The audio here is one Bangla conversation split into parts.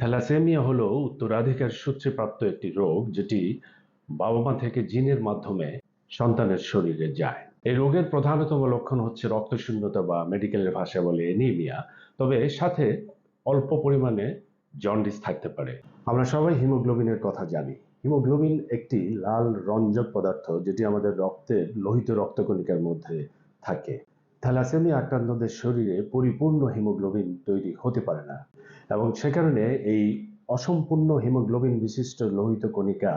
থ্যালাসেমিয়া হলো উত্তরাধিকার সূত্রে প্রাপ্ত একটি রোগ যেটি বাবা মা থেকে জিনের মাধ্যমে সন্তানের শরীরে যায়। এই রোগের প্রধানতম লক্ষণ হচ্ছে রক্তশূন্যতা বা মেডিকেলের ভাষা বলে এনিমিয়া তবে সাথে অল্প পরিমাণে জন্ডিস থাকতে পারে। আমরা সবাই হিমোগ্লোবিনের কথা জানি। হিমোগ্লোবিন একটি লাল রঞ্জক পদার্থ যেটি আমাদের রক্তের লোহিত রক্তকণিকার মধ্যে থাকে। থ্যালাসেমিয়া আক্রান্তদের শরীরে পরিপূর্ণ হিমোগ্লোবিন তৈরি হতে পারে না এবং সে কারণে এই অসম্পূর্ণ হিমোগ্লোবিন বিশিষ্ট লোহিত কণিকা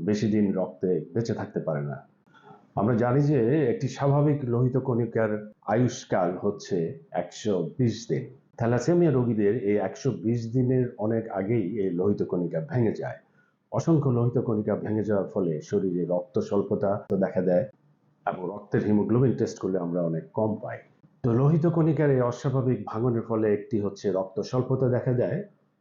বেশি দিন রক্তে বেঁচে থাকতে পারে না। আমরা জানি যে একটি স্বাভাবিক লোহিত কণিকার আয়ুষ্কাল হচ্ছে একশো বিশ দিন। থ্যালাসেমিয়া রোগীদের এই একশো বিশ দিনের অনেক আগেই এই লোহিত কণিকা ভেঙে যায়। অসংখ্য লোহিত কণিকা ভেঙে যাওয়ার ফলে শরীরে রক্ত স্বল্পতা দেখা দেয়। এবং রক্তের হিমোগ্লোবিন টেস্ট করলে আমরা অনেক কম পাই। তো লোহিত কণিকার এই অস্বাভাবিক ভাঙনের ফলে একটি হচ্ছে রক্ত স্বল্পতা দেখা দেয়,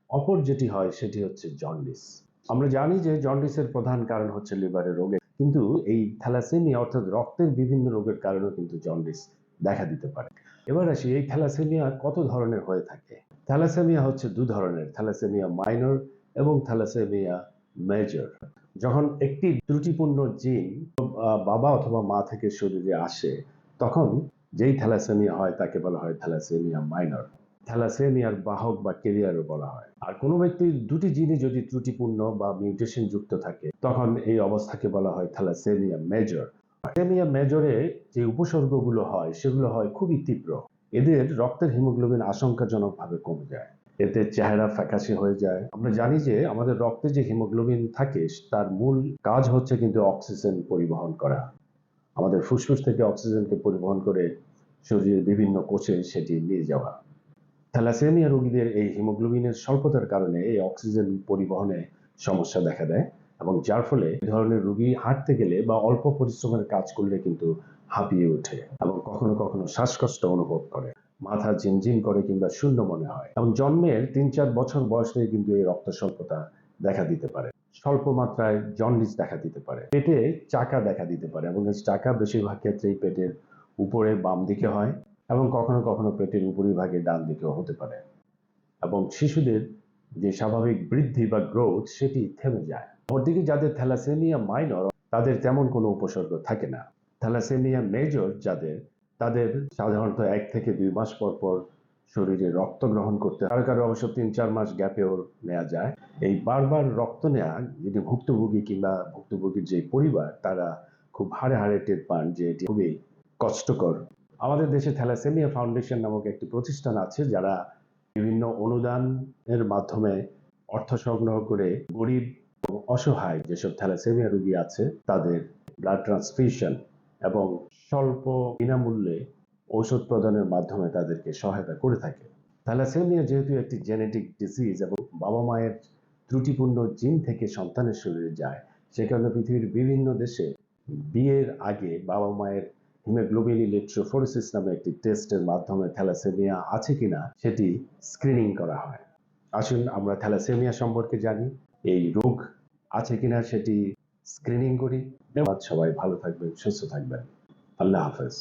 অপর যেটি হয় সেটি হচ্ছে জন্ডিস আমরা জানি যে জন্ডিসের প্রধান কারণ হচ্ছে লিভারের রোগে, কিন্তু এই থ্যালাসেমিয়া অর্থাৎ রক্তের বিভিন্ন রোগের কারণেও কিন্তু জন্ডিস দেখা দিতে পারে। এবার আসি, এই থ্যালাসেমিয়া কত ধরনের হয়ে থাকে? থ্যালাসেমিয়া হচ্ছে দু ধরনের থ্যালাসেমিয়া মাইনর এবং থ্যালাসেমিয়া মেজর যখন একটি ত্রুটিপূর্ণ জিন বাবা অথবা মা থেকে শরীরে আসে, তখন যেই থ্যালাসেমিয়া হয় তাকে বলা হয় থ্যালাসেমিয়া মাইনর। থ্যালাসেমিয়ার বাহক বা কেরিয়ারও বলা হয়। আর কোনো ব্যক্তির দুটি জিনে যদি ত্রুটিপূর্ণ বা মিউটেশন যুক্ত থাকে, তখন এই অবস্থাকে বলা হয় থ্যালাসেমিয়া মেজর। থ্যালাসেমিয়া মেজরে যে উপসর্গগুলো হয়, সেগুলো হয় খুবই তীব্র। এদের রক্তের হিমোগ্লোবিন আশঙ্কাজনকভাবে কমে যায়। এতে চেহারা ফ্যাকাশে হয়ে যায়। আমরা জানি যে আমাদের রক্তে যে হিমোগ্লোবিন থাকে, তার মূল কাজ হচ্ছে কিন্তু অক্সিজেন পরিবহন করা। আমাদের ফুসফুস থেকে অক্সিজেনকে পরিবহন করে শরীরের বিভিন্ন কোষে সেটি নিয়ে যাওয়া। থ্যালাসেমিয়া রোগীদের এই হিমোগ্লোবিনের স্বল্পতার কারণে এই অক্সিজেন পরিবহনে সমস্যা দেখা দেয় এবং যার ফলে এই ধরনের রোগী হাঁটতে গেলে বা অল্প পরিশ্রমের কাজ করলে কিন্তু হাঁপিয়ে ওঠে এবং কখনো কখনো শ্বাসকষ্ট অনুভব করে। মাথা ঝিনঝিন করে কিংবা শূন্য মনে হয়। এবং জন্মের তিন চার বছর বয়সে কিন্তু এই রক্ত স্বল্পতা দেখা দিতে পারে। স্বল্প মাত্রায় জন্ডিস দেখা দিতে পারে। পেটে চাকা দেখা দিতে পারে এবং এই চাকা বেশিরভাগ ক্ষেত্রেই পেটের উপরে বাম দিকে হয় এবং কখনো কখনো পেটের উপরিভাগে ডান দিকেও হতে পারে। এবং শিশুদের যে স্বাভাবিক বৃদ্ধি বা গ্রোথ সেটি থেমে যায়। অপরদিকে যাদের থ্যালাসেমিয়া মাইনর তাদের তেমন কোনো উপসর্গ থাকে না। থ্যালাসেমিয়া মেজর যাদের তাদের সাধারণত এক থেকে দুই মাস পর পর শরীরে রক্ত গ্রহণ করতে কারও কারও অবশ্য তিন চার মাস গ্যাপেও নেওয়া যায়। এই বারবার রক্ত নেওয়া যদি ভুক্তভোগী কিংবা ভুক্তভোগীর যে পরিবার, তারা খুব হাড়ে হাড়ে টের পান যে এটি খুবই কষ্টকর। আমাদের দেশে থ্যালাসেমিয়া ফাউন্ডেশন নামক একটি প্রতিষ্ঠান আছে, যারা বিভিন্ন অনুদানের মাধ্যমে অর্থ সংগ্রহ করে গরিব অসহায় যেসব থ্যালাসেমিয়া রোগী আছে, তাদের ব্লাড ট্রান্সফিউশন এবং স্বল্প বিনামূল্যে ঔষধ প্রদানের মাধ্যমে তাদেরকে সহায়তা করে থাকে। থ্যালাসেমিয়া যেহেতু একটি জেনেটিক ডিসিজ এবং বাবা মায়ের ত্রুটিপূর্ণ জিন থেকে সন্তানের শরীরে যায়, সে কারণে পৃথিবীর বিভিন্ন দেশে বিয়ের আগে বাবা মায়ের হিমোগ্লোবিন ইলেকট্রোফোরেসিস নামে একটি টেস্টের মাধ্যমে থ্যালাসেমিয়া আছে কিনা সেটি স্ক্রিনিং করা হয়। আসুন আমরা থ্যালাসেমিয়া সম্পর্কে জানি, এই রোগ আছে কিনা সেটি স্ক্রিনিং করি। সবাই ভালো থাকবেন সুস্থ থাকবেন। আল্লাহ হাফেজ।